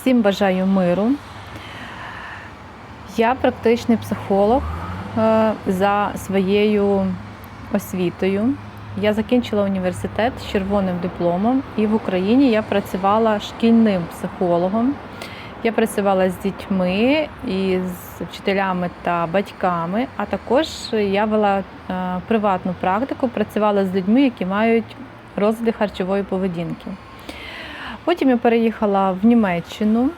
Всім бажаю миру. Я практичний психолог е, за своєю освітою. Я закінчила університет з червоним дипломом, і в Україні я працювала шкільним психологом. Я працювала з дітьми і з вчителями та батьками, а також я вела е, приватну практику, працювала з людьми, які мають розлади харчової поведінки. Потім я переїхала в Німеччину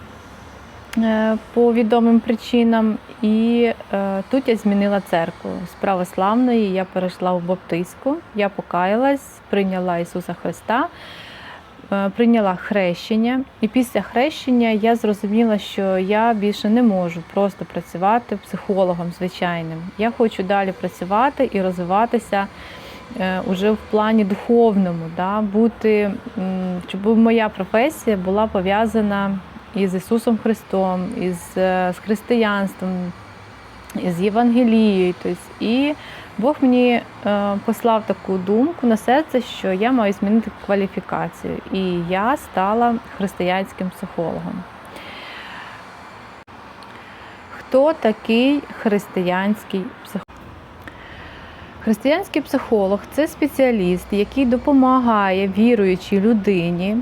е, по відомим причинам, і е, тут я змінила церкву. З православної я перейшла в Баптистську, я покаялась, прийняла Ісуса Христа, е, прийняла хрещення. І після хрещення я зрозуміла, що я більше не можу просто працювати психологом звичайним. Я хочу далі працювати і розвиватися уже в плані духовному, да, бути, щоб моя професія була пов'язана із Ісусом Христом, із е, з християнством, із Євангелією. Тобто, і Бог мені е, послав таку думку на серце, що я маю змінити кваліфікацію. І я стала християнським психологом. Хто такий християнський психолог? Християнський психолог це спеціаліст, який допомагає віруючій людині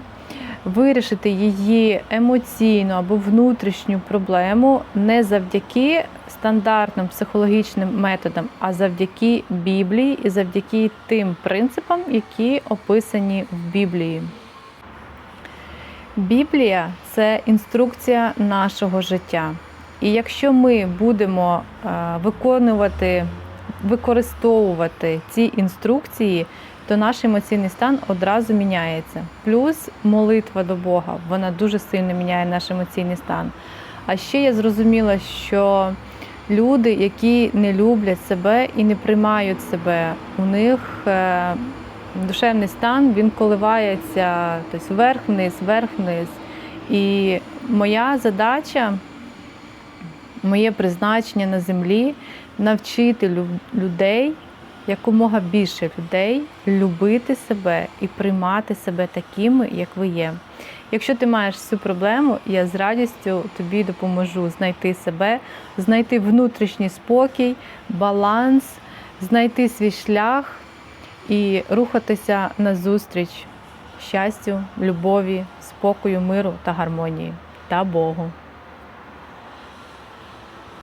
вирішити її емоційну або внутрішню проблему не завдяки стандартним психологічним методам, а завдяки Біблії і завдяки тим принципам, які описані в Біблії. Біблія це інструкція нашого життя. І якщо ми будемо е, виконувати, використовувати ці інструкції, то наш емоційний стан одразу міняється. Плюс молитва до Бога, вона дуже сильно міняє наш емоційний стан. А ще я зрозуміла, що люди, які не люблять себе і не приймають себе, у них е, душевний стан він коливається тобто вверх-вниз, вверх-вниз. І моя задача, моє призначення на землі навчити лю- людей, якомога більше людей любити себе і приймати себе такими, як ви є. Якщо ти маєш цю проблему, я з радістю тобі допоможу знайти себе, знайти внутрішній спокій, баланс, знайти свій шлях і рухатися назустріч щастю, любові, спокою, миру та гармонії та Богу.